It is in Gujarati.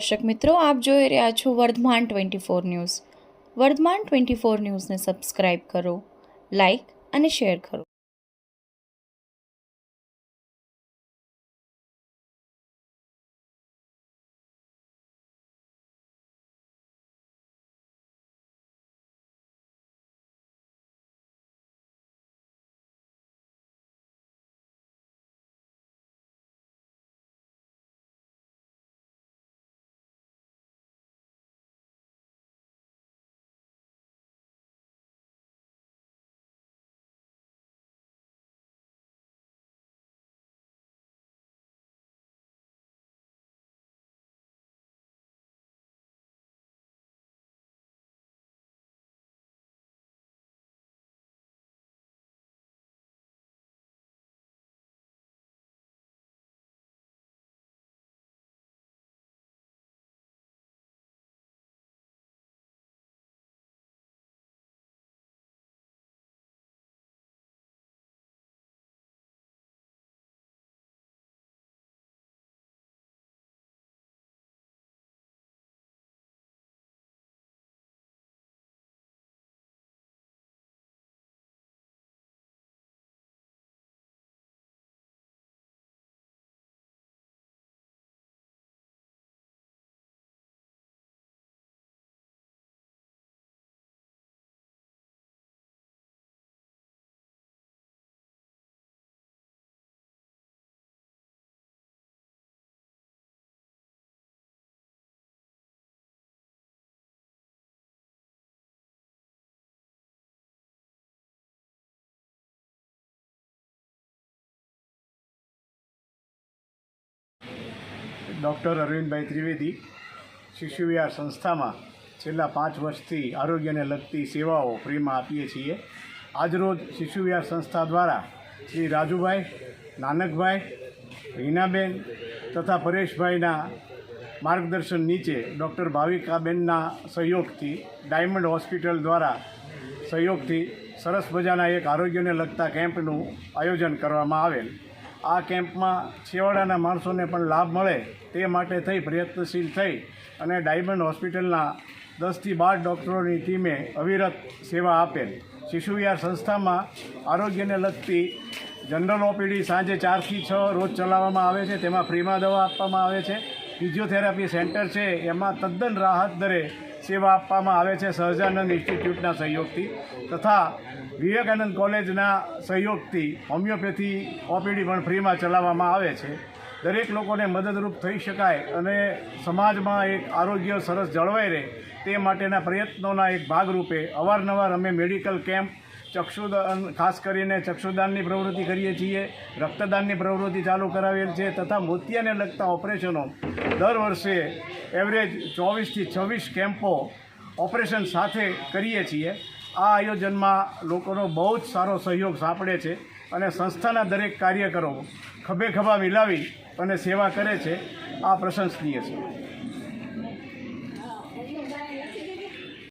દર્શક મિત્રો, આપ જોઈ રહ્યા છો Vardhman twenty four news. Vardhman twenty four ન્યૂઝને સબસ્ક્રાઇબ કરો, લાઇક અને શેર કરો. ડૉક્ટર અરવિંદભાઈ ત્રિવેદી શિશુ વિહાર સંસ્થામાં છેલ્લા પાંચ વર્ષથી આરોગ્યને લગતી સેવાઓ ફ્રીમાં આપીએ છીએ. આજરોજ શિશુ વિહાર સંસ્થા દ્વારા શ્રી રાજુભાઈ, નાનકભાઈ રીનાબેન તથા પરેશભાઈના માર્ગદર્શન નીચે ડૉક્ટર ભાવિકાબેનના સહયોગથી ડાયમંડ હોસ્પિટલ દ્વારા સહયોગથી સરસ મજાના એક આરોગ્યને લગતા કેમ્પનું આયોજન કરવામાં આવેલ. આ કેમ્પમાં છેવાડાના માણસોને પણ લાભ મળે તે માટે થઈ પ્રયત્નશીલ થઈ અને ડાયમંડ હોસ્પિટલના દસથી બાર ડૉક્ટરોની ટીમે અવિરત સેવા આપેલ. શિશુવિહાર સંસ્થામાં આરોગ્યને લગતી જનરલ ઓપીડી સાંજે ચારથી છ રોજ ચલાવવામાં આવે છે. તેમાં ફ્રીમાં દવા આપવામાં આવે છે. ફિઝિયોથેરાપી સેન્ટર છે, એમાં તદ્દન રાહત દરે સેવા આપવામાં આવે છે સહજાનંદ ઇન્સ્ટિટ્યૂટના સહયોગથી તથા વિવેકાનંદ કોલેજના સહયોગથી હોમિયોપેથી ઓપીડી પણ ફ્રીમાં ચલાવવામાં આવે છે. દરેક લોકોને મદદરૂપ થઈ શકાય અને સમાજમાં એક આરોગ્ય સરસ જળવાઈ રહે તે માટેના પ્રયત્નોના એક ભાગરૂપે અવારનવાર અમે મેડિકલ કેમ્પ ચક્ષુદાન ખાસ કરીને ચક્ષુદાનની પ્રવૃત્તિ કરીએ છીએ. રક્તદાનની પ્રવૃત્તિ ચાલુ કરાવેલ છે તથા મોતિયાને લગતા ઓપરેશનો. દર વર્ષે એવરેજ ચોવીસથી છવ્વીસ કેમ્પો ઓપરેશન સાથે કરીએ છીએ. આ આયોજનમાં લોકોનો બહુ જ સારો સહયોગ સાંપડે છે અને સંસ્થાના દરેક કાર્યકરો ખભે ખભા મિલાવી અને સેવા કરે છે. આ પ્રશંસનીય છે.